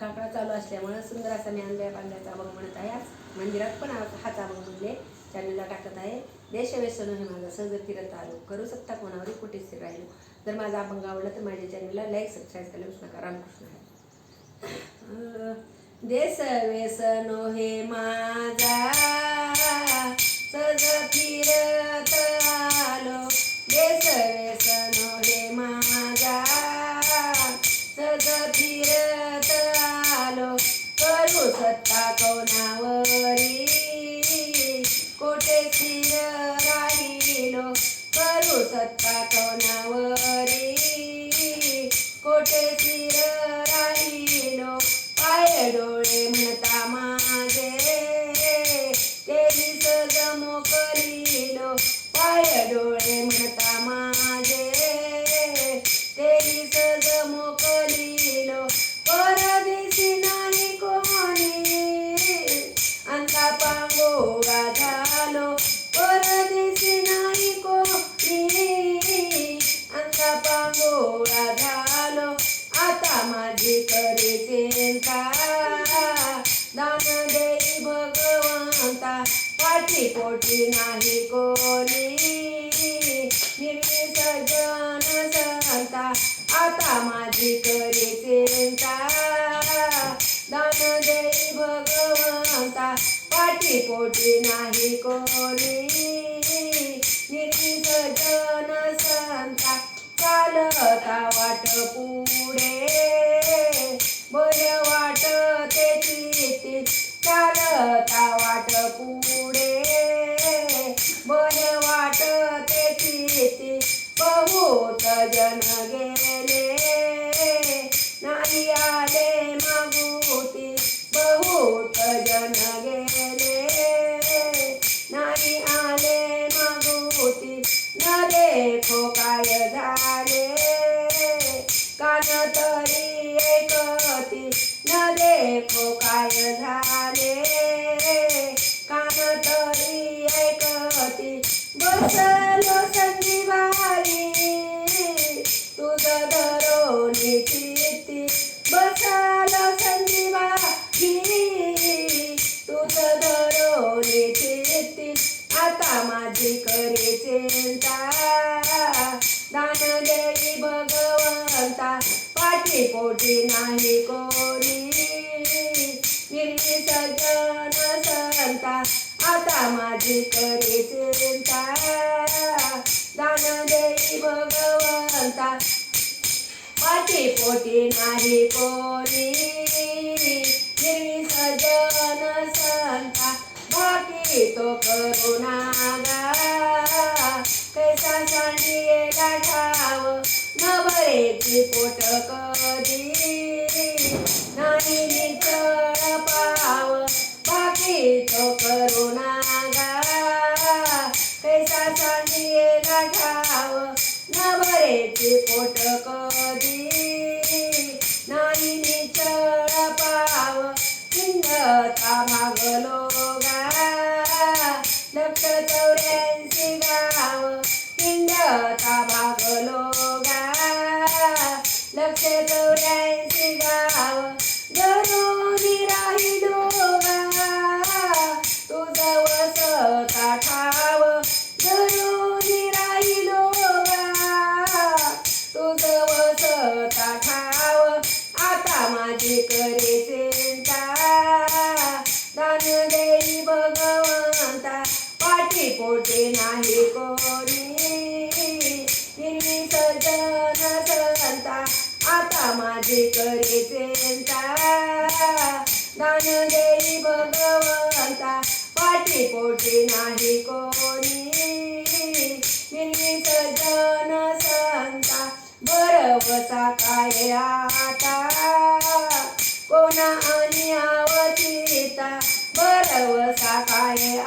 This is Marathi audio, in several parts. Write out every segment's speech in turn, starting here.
काकडा चालू असल्यामुळं सुंदर असा मी आंब्या पांड्याचा अभंग म्हणत आहे. आज मंदिरात पण हा- हाच अभंग म्हणले चॅनलला टाकत आहे. देश व्यसन हे माझा सहज फिरत आलो. करू शकता कोणावरही कुठे स्थिर राहिलो जर माझा अभंग आवडला तर माझ्या चॅनलला लाईक सबस्क्राईब करायला विसरू नका. रामकृष्ण आहे. देश व्यसनो हे माझा. सज फिरत आलो. देश व्यसन पाठी नाही कोणी. निर्विसर्जन संता आता माझी करी चिंता. दान देई भगवंता पाठी पोटी नाही कोणी. निर्विसर्जन संता चालता वाट पुढे. बरं वाट ते चालता भजन गेले नाही आले मागुती बहुत जन गेले नाही आले मागुती न देखो काय झाले. कान तरी ऐकती न देखो काय झाले. कान तरी ऐकती बस पोटी नाही कोणी. निर्विसर्जन संता आता माझी करे चिंता पाठी नाही कोणी? निर्विसर्जन संता बाकी तो करुणागा कैसा सांडियेला गाठाव न भरेची पोट कधी? नाही निचळ पाव बाकी तो करुणागा कैसा सांडियेला गाठाव न भरेची पोट कधी? पोटी नाही कोणी? सजन संता आता माझे करे दान देई भगवंता पाठी पोटे नाही कोणी? सजन संता बरवसा काय आता? कोणा आणि आवचिता बरवसा काय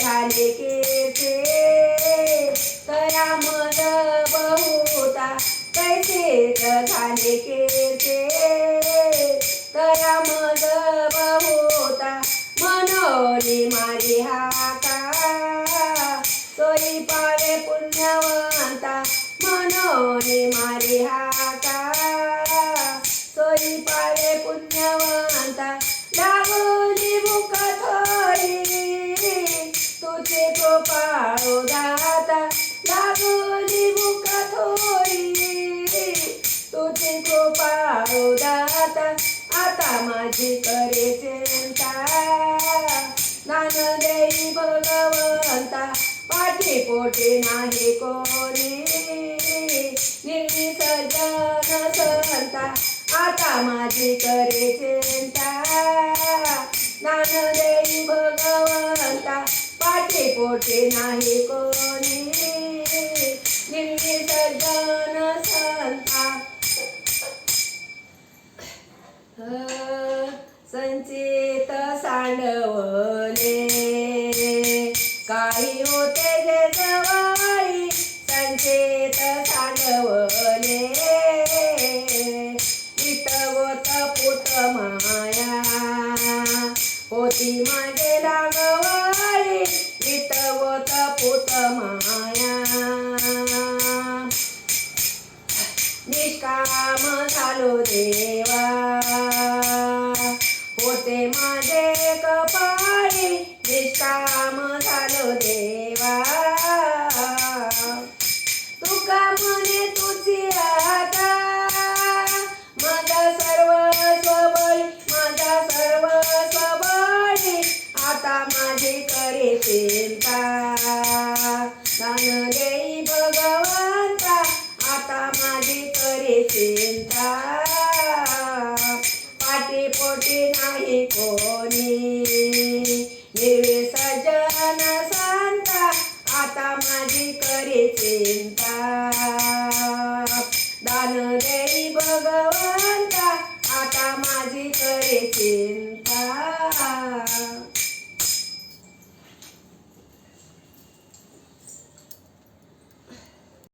झाले केसे तया मन बहुता कैसे झाले केसे तया मन बहुता मनोरी माझी करे चिंता. ज्ञान देई भगवंता पाठी पोटे नाही कोणी. निर्विसर्जन संता आता माझी करे चिंता. ज्ञान देई भगवंता पाठी पोटे नाही कोणी. होती माझे लागवाई इतवत पुत माया. निष्काम झालो देवा. होते माझे आता माझी करे चिंता दान देई भगवंता आता माझी करे चिंता पाठी पोटी नाही कोणी. निवे सजन सांता आता माझी करे चिंता दान देई भगवंता आता माझी करे चिंता